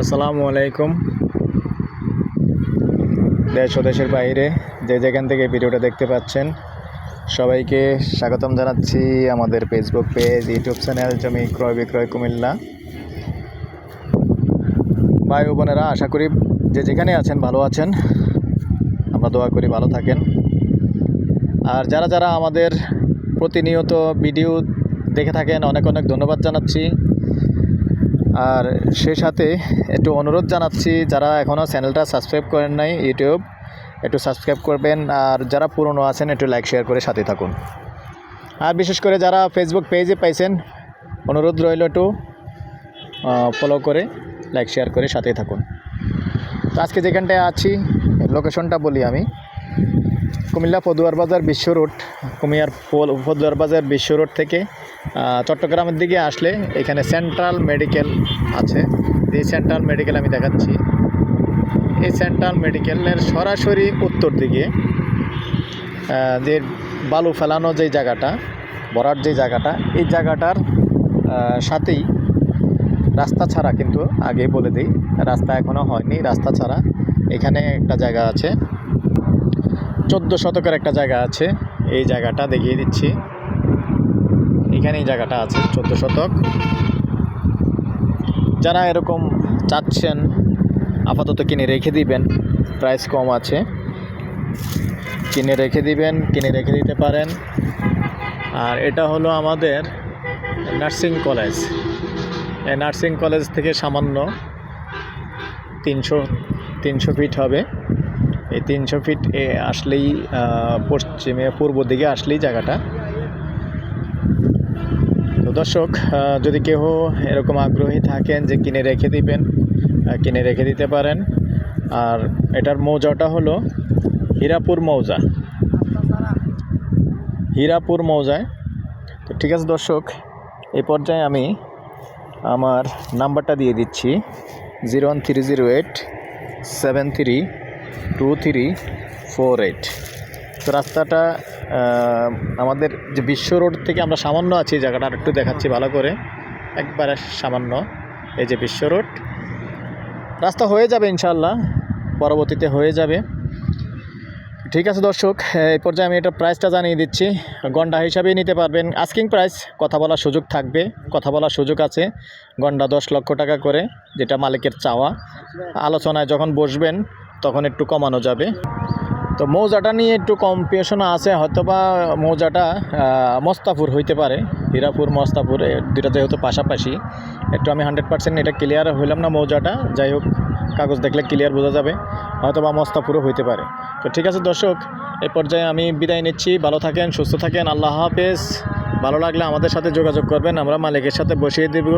আসসালামু আলাইকুম। দেশ দেশের বাইরে যে যেখান থেকে ভিডিওটা দেখতে পাচ্ছেন, সবাইকে স্বাগতম জানাচ্ছি আমাদের ফেসবুক পেজ ইউটিউব চ্যানেল জমি ক্রয় বিক্রয় কুমিল্লা। ভাই বোনেরা, আশা করি যে যেখানে আছেন, ভালো আছেন। আমরা দোয়া করি ভালো থাকেন। আর যারা যারা আমাদের প্রতিনিয়ত ভিডিও দেখে থাকেন, অনেক অনেক ধন্যবাদ জানাচ্ছি। আর সে সাথে একটু অনুরোধ জানাচ্ছি, যারা এখনও চ্যানেলটা সাবস্ক্রাইব করেন নাই ইউটিউব, একটু সাবস্ক্রাইব করবেন। আর যারা পুরনো আছেন, একটু লাইক, শেয়ার করে সাথে থাকুন। আর বিশেষ করে যারা ফেসবুক পেজে পাইছেন, অনুরোধ রইল একটু ফলো করে লাইক শেয়ার করে সাথে থাকুন। তো আজকে যেখানটায় আছি লোকেশনটা বলি আমি। কুমিল্লা পদুয়ার বাজার বিশ্ব রোড, কুমিয়ার পদুয়ার বাজার বিশ্ব রোড থেকে চট্টগ্রামের দিকে আসলে এখানে সেন্ট্রাল মেডিকেল আছে। এই সেন্ট্রাল মেডিকেল আমি দেখাচ্ছি। এই সেন্ট্রাল মেডিকেলের সরাসরি উত্তর দিকে যে বালু ফেলানো যে জায়গাটা, বরার যে জায়গাটা, এই জায়গাটার সাথেই রাস্তা ছাড়া কিন্তু আগে বলে দিই, রাস্তা এখনও হয়নি, রাস্তা ছাড়া এখানে একটা জায়গা আছে। চোদ্দ শতকের একটা জায়গা আছে। এই জায়গাটা দেখিয়ে দিচ্ছি। এখানে এই জায়গাটা আছে, চোদ্দ শতক। যারা এরকম চাচ্ছেন আপাতত কিনে রেখে দিবেন প্রাইস কম আছে। কিনে রেখে দিবেন, কিনে রেখে দিতে পারেন। আর এটা হলো আমাদের নার্সিং কলেজ। এই নার্সিং কলেজ থেকে সামান্য তিনশো তিনশো ফিট হবে। এই তিনশো ফিট, এ আসলেই পশ্চিমে, পূর্ব দিকে আসলেই জায়গাটা। তো দর্শক যদি কেউ এরকম আগ্রহী থাকেন যে কিনে রেখে দিবেন কিনে রেখে দিতে পারেন। আর এটার মৌজাটা হলো হীরাপুর মৌজা। হীরাপুর মৌজায়। তো ঠিক আছে দর্শক, এ পর্যায়ে আমি আমার নাম্বারটা দিয়ে দিচ্ছি, zero one three zero eight seven three two three four eight তো রাস্তাটা আমাদের যে বিশ্ব রোড থেকে আমরা সামান্য আছি জায়গাটা একটু দেখাচ্ছি ভালো করে। একবারে সামান্য এই যে বিশ্ব রোড। রাস্তা হয়ে যাবে ইনশাল্লাহ পরবর্তীতে হয়ে যাবে। ঠিক আছে দর্শক, এই পর্যায়ে আমি এটা প্রাইসটা জানিয়ে দিচ্ছি। গন্ডা হিসাবেই নিতে পারবেন। আস্কিং প্রাইস কথা বলার সুযোগ থাকবে, কথা বলার সুযোগ আছে। গন্ডা দশ লক্ষ টাকা করে, যেটা মালিকের চাওয়া। আলোচনায় যখন বসবেন তখন একটু কমানো যাবে। তো মৌজাটা নিয়ে একটু কম্পিটিশন আছে হয়তোবা মৌজাটা আহ, মস্তাপুর হইতে পারে হীরাপুর মস্তাপুর দুটা যেহেতু পাশাপাশি একটু আমি হান্ড্রেড পার্সেন্ট এটা ক্লিয়ার হইলাম না মৌজাটা যাই হোক কাগজ দেখলে ক্লিয়ার বোঝা যাবে হয়তোবা মস্তাপুরও হইতে পারে। তো ঠিক আছে দর্শক এ পর্যায়ে আমি বিদায় নিচ্ছি ভালো থাকেন সুস্থ থাকেন আল্লাহ হাফেজ। ভালো লাগলে আমাদের সাথে যোগাযোগ করবেন আমরা মালিকের সাথে বসিয়ে দেব।